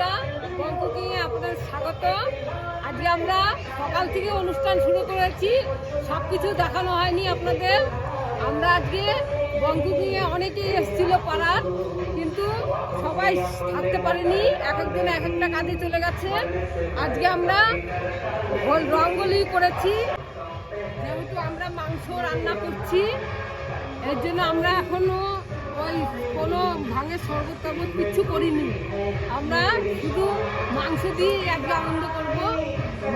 বন্ধুরা কুকিংয়ে আপনাদের স্বাগত। আজকে আমরা সকাল থেকে অনুষ্ঠান শুরু করেছি সব কিছু দেখানো হয়নি আপনাদের। আমরা আজকে বঙ্কুকিংয়ে অনেকেই এসেছিল পাড়ার, কিন্তু সবাই থাকতে পারেনি। এক একজন এক একটা কাজে চলে গেছে। আজকে আমরা রঙ্গলি করেছি। যেহেতু আমরা মাংস রান্না করছি, এর জন্য আমরা এখনও ওই কোনো ভাঙের শরবত টরবত কিচ্ছু করিনি। আমরা শুধু মাংস দিয়ে আজকে আনন্দ করব।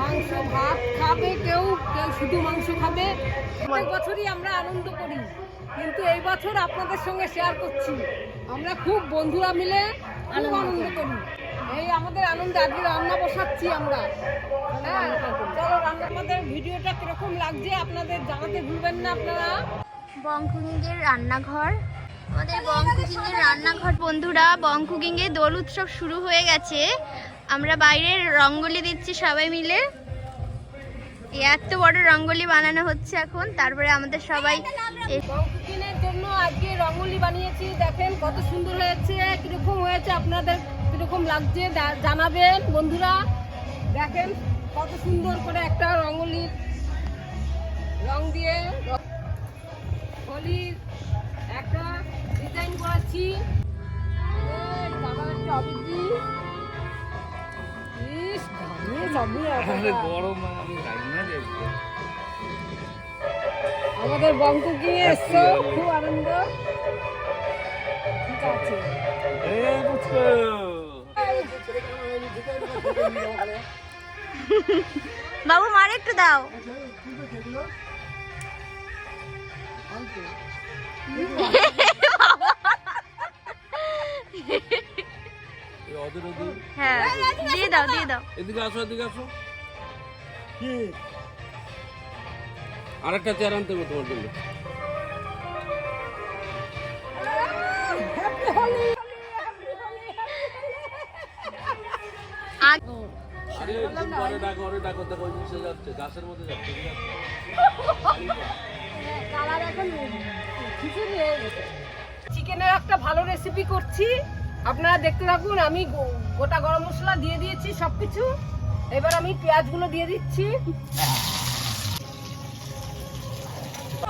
মাংস ভাত খাবে কেউ কেউ শুধু মাংস খাবে। প্রত্যেক বছরই আমরা আনন্দ করি। কিন্তু এই বছর আপনাদের সঙ্গে শেয়ার করছি। আমরা খুব বন্ধুরা মিলে খুব আনন্দ করি। এই আমাদের আনন্দে আজকে রান্না বসাচ্ছি আমরা। হ্যাঁ চলো রান্না। আমাদের ভিডিওটা কীরকম লাগছে আপনাদের জানাতে ভুলবেন না আপনারা। বংকুকিংয়ের রান্নাঘর। আমাদের বংকুকিংয়ের রান্নাঘর বন্ধুরা বংকুকিংয়ে দোল উৎসব শুরু হয়ে গেছে। আমরা বাইরের রঙ্গোলি দিচ্ছি সবাই মিলে। এত বড় রঙ্গোলি বানানো হচ্ছে এখন, তারপরে আমাদের সবাই এ- বঙ্কুকিনের জন্য আজকে রঙ্গোলি বানিয়েছি, দেখেন কত সুন্দর হয়েছে, কীরকম হয়েছে আপনাদের কীরকম লাগছে জানাবেন বন্ধুরা। দেখেন কত সুন্দর করে একটা রঙ্গোলির রং দিয়ে একটা ডিজাইন করেছি। এই দাদা একটা অবিজি ইস ঘামে জমে আরে একেবারে। গরম আমি জানি না যে আমাদের বঙ্কুকি এসছো? খুব আনন্দ। ঠিক আছে। বাবু মার একটু দাও। হ্যাঁ দিয়ে দাও দিয়ে দাও। এদিকে আসো এদিকে আরেকটা চেয়ার আনতে হবে তোমার জন্য। গাছের মধ্যে যাচ্ছে চিকেনের একটা ভালো রেসিপি করছি। আপনারা দেখতে থাকুন আমি গোটা গরম মশলা দিয়ে দিয়েছি সবকিছু। এবার আমি পেঁয়াজগুলো দিয়ে দিচ্ছি।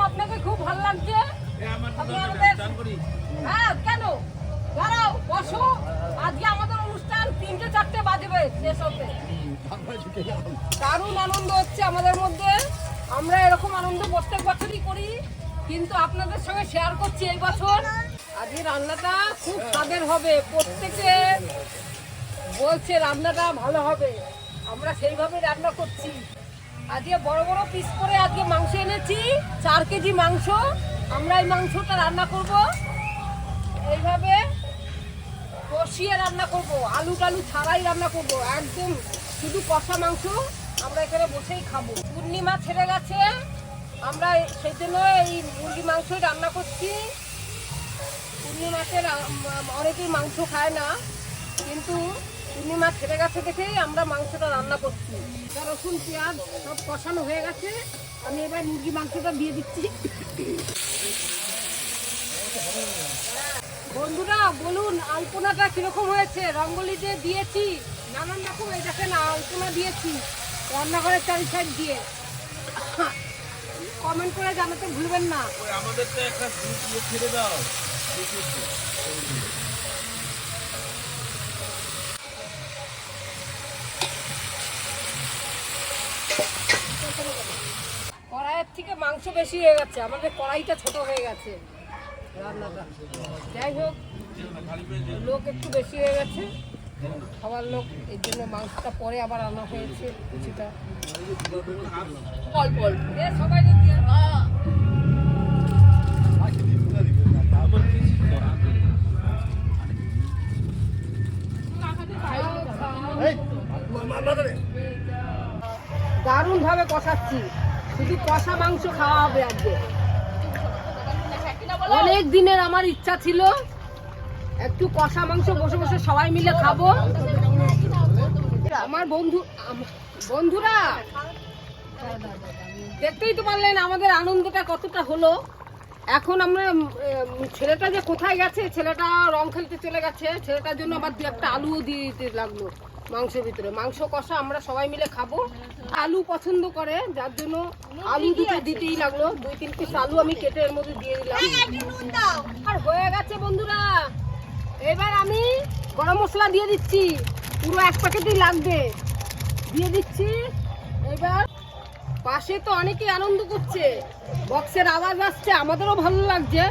আপনাকে খুব ভালো লাগছে। হ্যাঁ কেন? দাঁড়াও বসো। আজকে আমাদের অনুষ্ঠান তিনটে চারটে বাজবে শেষ হতে। দারুণ আনন্দ হচ্ছে আমাদের মধ্যে। আমরা এরকম আনন্দ প্রত্যেক বছরই করি কিন্তু আপনাদের সঙ্গে শেয়ার করছি এই বছর। রান্নাটা খুব স্বাদের হবে। প্রত্যেকে বলছে, রান্নাটা ভালো হবে। আমরা সেইভাবে রান্না করছি। আজকে বড় বড় পিস করে আজকে মাংস এনেছি, চার কেজি মাংস। আমরা এই মাংসটা রান্না করব। এইভাবে কষিয়ে রান্না করব। আলু টালু ছাড়াই রান্না করব। একদম শুধু কষা মাংস আমরা এখানে বসেই খাব। পূর্ণিমা ছেড়ে গেছে। আমরা সেই জন্য এই মুরগি মাংসই রান্না করছি। পূর্ণিমাতে রা- ম- অনেকেই মাংস খায় না, কিন্তু পূর্ণিমা ছেড়ে গেছে দেখেই আমরা মাংসটা রান্না করছি। রসুন, পেঁয়াজ সব কষানো হয়ে গেছে। আমি এবার মুরগি মাংসটা দিয়ে দিচ্ছি। বন্ধুরা, বলুন, আলপনাটা কীরকম হয়েছে? রঙ্গলি যে দিয়েছি। নানান রকম, এই দেখেন, আলপনা দিয়েছি। রান্নাঘরের চারি সাইড দিয়ে। কমেন্ট করে জানাতে ভুলবেন না। আমাদের তো একটা ছেড়ে দাও। কড়াইয়ের থেকে মাংস বেশি হয়ে গেছে আমাদের কড়াইটা ছোট হয়ে গেছে রান্নাটা। যাই হোক লোক একটু বেশি হয়ে গেছে। খাবার লোক এই জন্য মাংসটা পরে আবার আনা হয়েছে কিছুটা। অল্প সবাই ভাবে কষাচ্ছি। শুধু কষা মাংস খাওয়া হবে আজকে। অনেক দিনের আমার ইচ্ছা ছিল একটু কষা মাংস বসে বসে সবাই মিলে খাব। আমার বন্ধু বন্ধুরা! দেখতেই তো পারলেন আমাদের আনন্দটা কতটা হলো। এখন আমরা ছেলেটা যে কোথায় গেছে, ছেলেটা রং খেলতে চলে গেছে। ছেলেটার জন্য আবার দু একটা আলুও দিয়ে দিতে লাগল মাংসের ভিতরে। মাংস কষা আমরা সবাই মিলে খাব। আলু পছন্দ করে, যার জন্য আলু দুটো দিতেই লাগল। দুই, তিন পিস আলু আমি কেটে এর মধ্যে দিয়ে দিলাম। আর হয়ে গেছে বন্ধুরা। এবার আমি গরম মশলা দিয়ে দিচ্ছি। পুরো এক প্যাকেটই লাগবে। দিয়ে দিচ্ছি। এবার পাশে তো অনেকেই আনন্দ করছে। বক্সের আওয়াজ আসছে আমাদেরও ভালো লাগছে।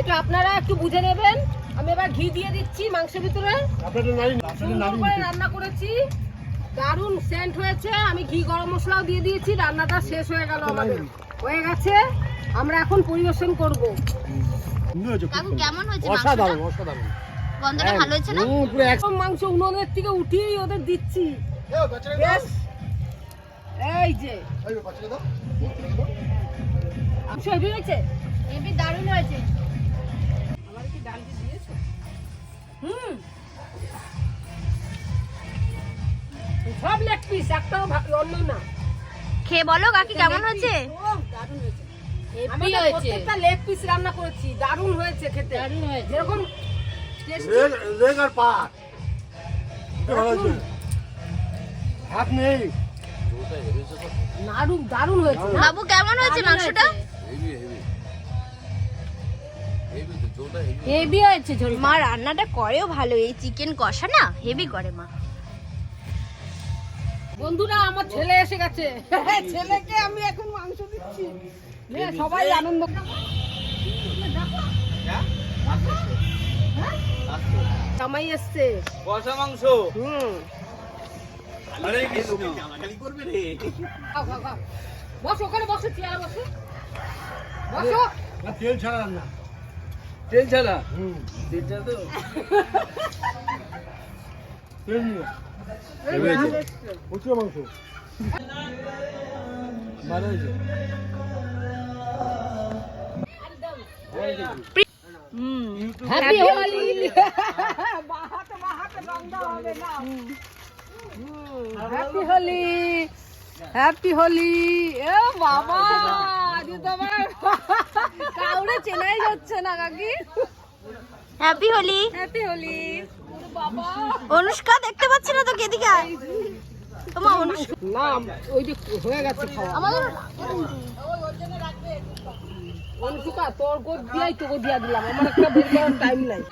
এটা আপনারা একটু বুঝে নেবেন। আমি এবার ঘি দিয়ে দিচ্ছি মাংসের ভিতরে। সুন্দর করে রান্না করেছি। দারুণ সেন্ট হয়েছে। আমি ঘি গরম মশলাও দিয়ে দিয়েছি। রান্নাটা শেষ হয়ে গেল আমাদের। হয়ে গেছে। আমরা এখন পরিবেশন করব। কেমন হয়েছে মাংসটা? গন্ধটা ভালো হয়েছে না? একদম মাংস উনুনের থেকে উঠিয়েই ওদের দিচ্ছি। এই যে। মাংস হয়েছে? হেবি দারুণ হয়েছে। আমার কি ডালটি দিয়েছ? হুম। সব লেগ পিস একটাও অন্য না। খেয়ে বলো কাকি কেমন হয়েছে? দারুণ হয়েছে। আমি প্রত্যেকটা লেগ পিস রান্না করেছি দারুণ হয়েছে খেতে। দারুণ হয়েছে। যেরকম tasty, হাত নেই। তো দারুণ দারুণ হয়েছে। বাবু কেমন হয়েছে মাংসটা? হেভি হয়েছে ঝোল মা রান্নাটা করেও ভালো। এই চিকেন কষা না হেভি করে মা। বন্ধুরা আমার ছেলে এসে গেছে। ছেলেকে আমি এখন মাংস দিচ্ছি। সবাই আনন্দ জামাই এসছে। কষা মাংস? হুম। আরে কৃষ্ণ। খাও, খাও, খাও। বসো ওখানে বসো চেয়ারে বসো। বসো। না তেল ছাড়া রান্না। তেল ছাড়া? হুম। তেল ছাড়া তো। তেল নিয়ে এসছে। প্রচুর মাংস। ভালো হয়েছে। হ্যাপি হোলি বাহাতে হবে না। হ্যাপি হোলি হ্যাপি হোলি এ বাবা আজ তো আমার কাউরে চেনাই যাচ্ছে না কাকি। হ্যাপি হোলি হ্যাপি হোলি বাবা। অনুষ্কা দেখতে পাচ্ছি না তো কেদিকে আয়। তোমার অনুষ্কা। না ওই যে হয়ে গেছে খাওয়া। আমাদের অনুষ্কা তোর গোদ দিয়াই তোকে দিয়া দিলাম। আমার একটা বের করার টাইম নাই।